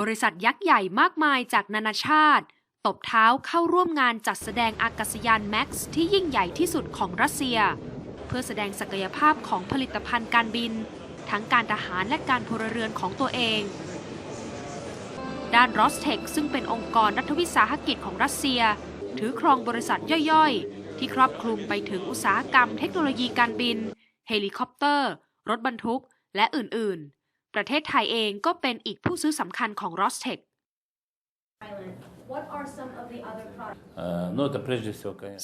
บริษัทยักษ์ใหญ่มากมายจากนานาชาติ ตบเท้าเข้าร่วมงานจัดแสดงอากาศยานแม็กซ์ที่ยิ่งใหญ่ที่สุดของรัสเซีย เพื่อแสดงศักยภาพของผลิตภัณฑ์การบิน ทั้งการทหารและการพลเรือนของตัวเอง ด้าน r o s t e c h ซึ่งเป็นองค์กรรัฐวิสาหกิจของรัสเซีย ถือครองบริษัทย่อยๆ ที่ครอบคลุมไปถึงอุตสาหกรรมเทคโนโลยีการบิน เฮลิคอปเตอร์ รถบรรทุก และอื่นๆ ประเทศไทยเองก็เป็นอีกผู้ซื้อสำคัญของ r o s t e c h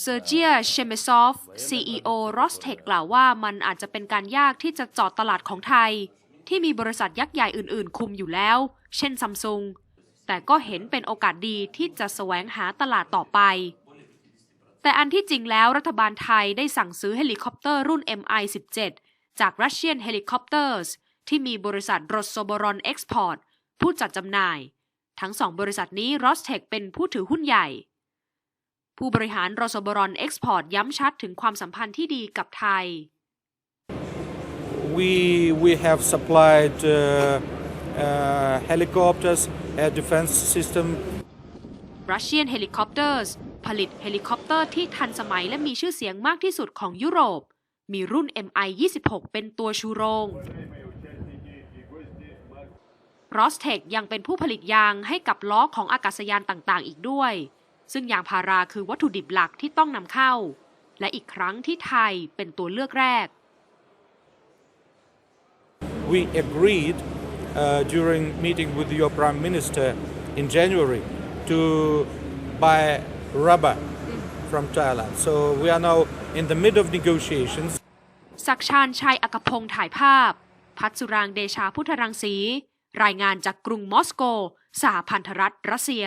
Sergei Shemesov, CEO Rostec กกล่าวว่ามันอาจจะเป็นการยากที่จะจอดตลาดของไทย ที่มีบริษัทยักษ์ใหญ่อื่นๆ คุมอยู่แล้ว เช่นซัมซุงแต่ก็เห็นเป็นโอกาสดีที่จะแสวงหาตลาดต่อไป แต่อันที่จริงแล้วรัฐบาลไทยได้สั่งซื้อเฮลิคอปเตอร์รุ่น MI-17 จาก Russian Helicopters ที่มีบริษัท r o s o b o r o n Export ผู้จัดจำหน่าย ทั้งสองบริษัทนี้ r o s t e c h เป็นผู้ถือหุ้นใหญ่ ผู้บริหารรสบรอนเอ็กซ์พอร์ตย้ำชัดถึงความสัมพันธ์ที่ดีกับไทย We we have supplied uh, uh, helicopters, air defense system, Russian Helicopters ผลิตเฮลิคอปเตอร์ที่ทันสมัยและมีชื่อเสียงมากที่สุดของยุโรป มีรุ่น MI-26 เป็นตัวชูโรง r o s t e c h ยังเป็นผู้ผลิตยางให้กับล้อของอากาศยานต่างๆ อีกด้วย ซึ่งยางพาราคือวัตถุดิบหลักที่ต้องนำเข้า และอีกครั้งที่ไทยเป็นตัวเลือกแรก we agreed uh, during meeting with your prime minister in January to buy rubber from Thailand. So we are now in the mid of negotiations. ศักดิ์ชาญชัยอักพงศ์ถ่ายภาพ พัชสุรางเดชาพุทธรังสี รายงานจากกรุงมอสโกสหพันธรัฐรัสเซีย